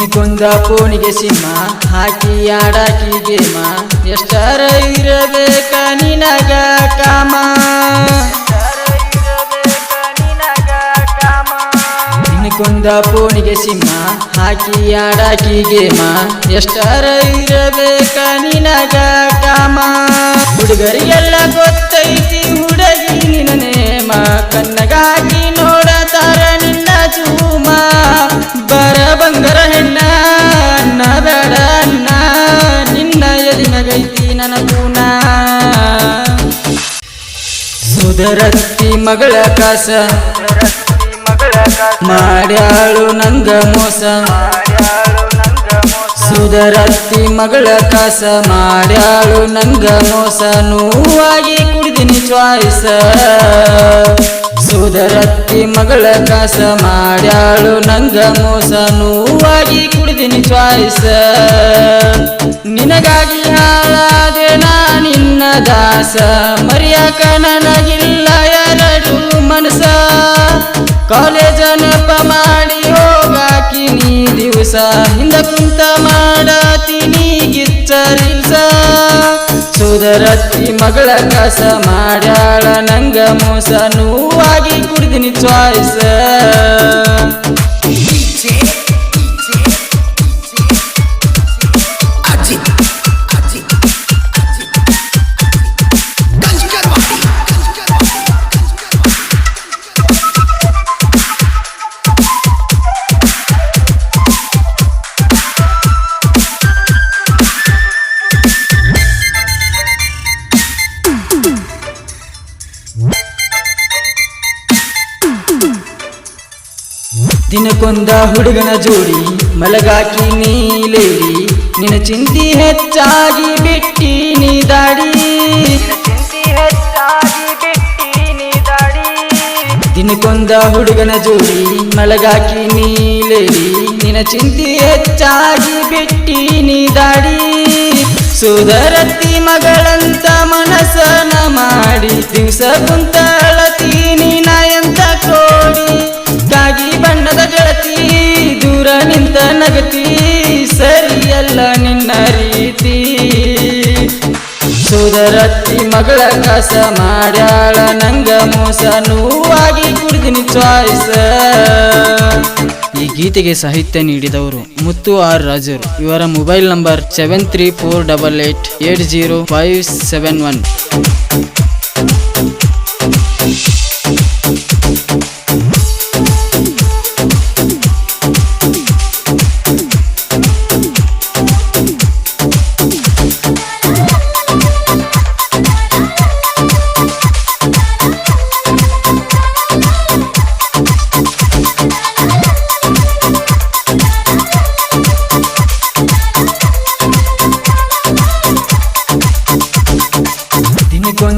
ನಿನಗೊಂದ ಕೋಣಿಗೆ ಸಿಂಹ, ಹಾಕಿ ಆಡಾಕಿ ಗೇಮ ಎಷ್ಟರ ಇರಬೇಕ ನಿನಗ ಕಾಮ. ಕೊಂದ ಫೋನಿಗೆ ಸಿಂಹ, ಹಾಕಿ ಆಡಾಕಿ ಗೇಮ ಎಷ್ಟರ ಇರಬೇಕ ನಿನಗ ಕಾಮ. ಹುಡುಗರಿಗೆಲ್ಲ ಗೊತ್ತೈತಿ, ಹುಡುಗಿ ನಿನ್ನ ನೇಮ ಕಣ್ಣಗಾಗಿ ನೋಡತಾರ ಸುಧರತ್ತಿ ಮಗಳ ಕಾಸ. ಮಾಡ್ಯಾಳು ನಂಗ ಮೋಸ. ಸುಧರತ್ತಿ ಮಗಳ ಕಾಸ. ಮಾಡ್ಯಾಳು ನಂಗ ಮೋಸ. ನೋವಾಗಿ ಕುಡಿದಿನಿ ಚಾಯ್ಸ ಸುಧರತ್ತಿ ಮಗಳ ಕಾಸ. ಮಾಡ್ಯಾಳು ನಂಗ ಮೋಸ. ನೋವಾಗಿ ಕುಡಿದಿನಿ ಚಾಯ್ಸ ನಿನಗಾಗಿ ಹಾಳಾದೆ ನಾ ನಿನ್ನ ದಾಸ, ಮರ್ಯಾಕ ನನಗಿಲ್ಲ ಎರಡು ಮನಸ ಕಾಲೇಜ ನೆಪ ಮಾಡಿ ಹೋಗಾಕಿ ನೀ ದಿವಸ. ಹಿಂದ ಕುಂತ ಮಾಡತೀನಿ ಗಿಚ್ಚರಿಲ್ಸ ಸುಧರತ್ತಿ ಮಗಳ ಕಸ ಮಾಡ್ಯಾಳ, ನಂಗ ಮೋಸ, ನೋವಾಗಿ ಕುಡಿದಿನಿ ಚಾಯ್ಸ ದಿನಕ್ಕೊಂದ ಹುಡುಗನ ಜೋಡಿ ಮಲಗಾಕಿ ನೀಲೇರಿ. ನಿನ್ನ ಚಿಂತಿ ಹೆಚ್ಚಾಗಿ ಬಿಟ್ಟಿ ನೀ ದಾಡಿ ದಿನಕ್ಕೊಂದ ಹುಡುಗನ ಜೋಡಿ ಮಲಗಾಕಿ ನೀಲೇರಿ. ನಿನ್ನ ಚಿಂತಿ ಹೆಚ್ಚಾಗಿ ಬಿಟ್ಟಿ ನೀ ದಾಡಿ ಮಗಳಂತ ಮನಸನ ಮಾಡಿ ದಿವಸ ಕುಂತ ನಗತಿ ಸರಿಯಲ್ಲ ನಿನ್ನ ರೀತಿ. ಸುಧರತ್ತಿ ಮಗಳ ಕಸ ಮಾಡ್ಯಾಳ, ನಂಗ ಮೋಸ ನೋವಾಗಿ ಕುಡಿದಿನಿ ಚಾಯ್ಸ ಈ ಗೀತೆಗೆ ಸಾಹಿತ್ಯ ನೀಡಿದವರು ಮುತ್ತು ಆರ್ ರಾಜರು. ಇವರ mobile number seven three four double eight eight zero five seven one.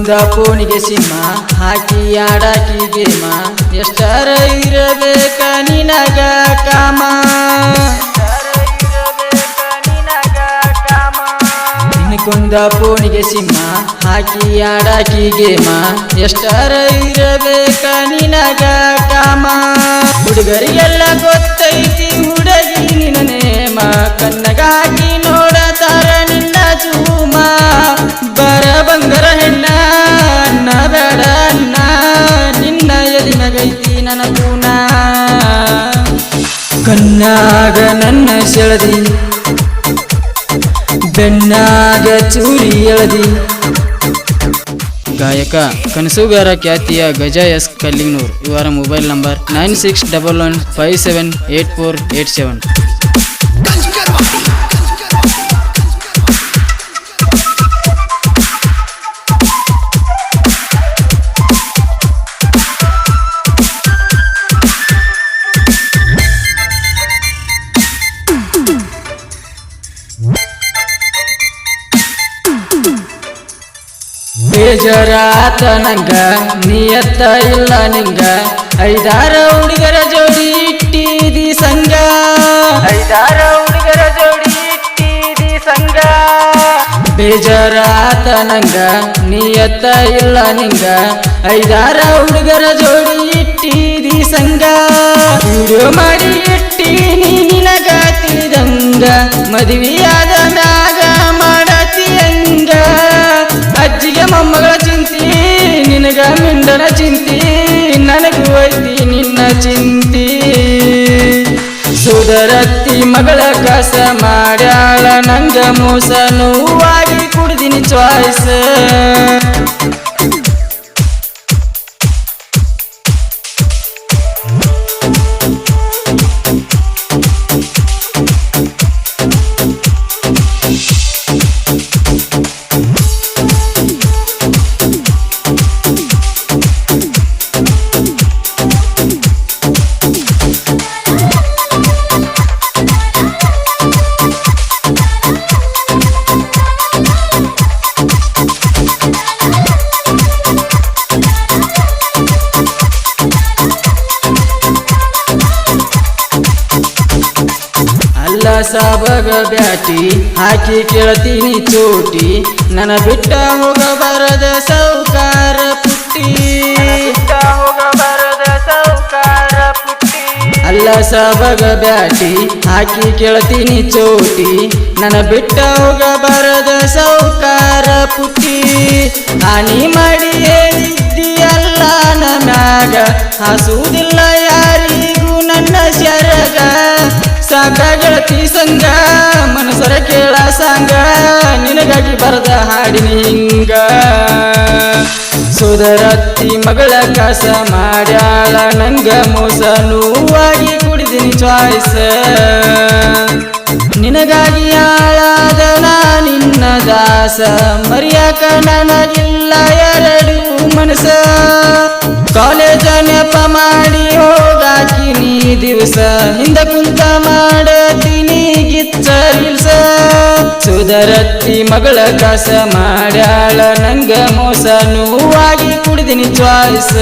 ದಿನಕ್ಕೊಂದ ಕೋಣಿಗೆ ಸಿಂಹ, ಹಾಕಿ ಆಡಾಕಿ ಗೇಮ. ಎಷ್ಟರ ಇರಬೇಕ ನಿನಗ ಕಾಮ? ಕುಂದ ಫೋನಿಗೆ ಸಿಂಹ, ಹಾಕಿ ಆಡಾಕಿ ಗೇಮ. ಎಷ್ಟರ ಇರಬೇಕ ನಿನಗ ಕಾಮ? ಹುಡುಗರಿಗೆಲ್ಲ ಗೊತ್ತೈತಿ ಹುಡುಗಿ ನಿನ್ನ ನೇಮ. ಕನ್ನಗಾಗಿ ನೋಡತಾರ ನಿನ್ನ ಚೂಮ ಸೆಳದಿ ಬೆನ್ನಾಗ ಚೂರಿ ಎಳದಿ ಗಾಯಕ, ಕನಸುಗಾರ ಖ್ಯಾತಿಯ ಗಜ ಎಸ್ ಕಲ್ಲಿಂಗ್ನೂರ್. ಇವರ mobile number nine six double one five seven eight four eight seven. ಬೇಜಾರಾತ ನಂಗ ನಿಯತ್ತ ಇಲ್ಲ ನಿಂಗ. ಐದಾರ ಹುಡುಗರ ಜೋಡಿ ಇಟ್ಟಿದಿ ಸಂಗ ಐದಾರ ಹುಡುಗರ ಜೋಡಿ ಇಟ್ಟಿದಿ ಸಂಗ ಬೇಜಾರಾತ ನಂಗ ನಿಯತ್ತ ಇಲ್ಲ ನಿಂಗ. ಐದಾರ ಹುಡುಗರ ಜೋಡಿ ಇಟ್ಟಿದಿ ಸಂಗ ವಿಡಿಯೋ ಮಾಡಿ ಇಟ್ಟಿ ನಿನಗ ತಿಳಿದ ಮದುವೆಯಾದ ಚಿಂತಿ. ಸುಧರತ್ತಿ ಮಗಳ ಕಸ ಮಾಡ್ಯಾಳ ನಂಗ ಮೋಸ ನೋವಾಗಿ ಕುಡ್ದಿನಿ ಚಾಯ್ಸ್ ಸಾಬಗ ಬ್ಯಾಟಿ, ಹಾಕಿ ಕೇಳ್ತೀನಿ ಚೋಟಿ. ನನ್ನ ಬಿಟ್ಟ ಹೋಗಬಾರದ ಸೌಕಾರ ಪುಟ್ಟಿ ಸೌಕಾರ ಪುಟ್ಟಿ. ಅಲ್ಲ ಸಾಬಗ ಬ್ಯಾಟಿ, ಹಾಕಿ ಕೇಳ್ತೀನಿ ಚೋಟಿ. ನನ್ನ ಬಿಟ್ಟ ಹೋಗ ಬರದ ಸೌಕಾರ ಪುಟ್ಟಿ. ಹಾನಿ ಮಾಡಿ ಹೇಳಿದ್ದೀಯಲ್ಲ ನನಗ ಹಾಸುವುದಿಲ್ಲ ಗೆಳತಿ ಸಂಗ, ಮನಸರ ಕೇಳ ಸಂಗ, ನಿನಗಾಗಿ ಬರದ ಹಾಡಿನ ಹಿಂಗ. ಸುಧರತ್ತಿ ಮಗಳ ಕಸ ಮಾಡ್ಯಾಳ, ನಂಗ ಮೋಸ ನೋವಾಗಿ ಕುಡಿದಿನಿ ಚಾಯ್ಸ. ನಿನಗಾಗಿ ಆಳಾದ ನಿನ್ನ ದಾಸ, ಮರ್ಯಾಕ ನನಗಿಲ್ಲ ಎರಡು ಮನಸ. ಕಾಲೇಜ ನೆಪ ಮಾಡಿ ಹೋಗಾಕಿ ನೀ ದಿವಸ, ಹಿಂದ ಕುಂತ ಸುದರತ್ತಿ ಮಗಳ ಕಸ ಮಾಡ್ಯಾಳ ನಂಗ ಮೋಸ ನೋವಾಗಿ ಕುಡಿದಿನಿ ಚಾಯ್ಸ್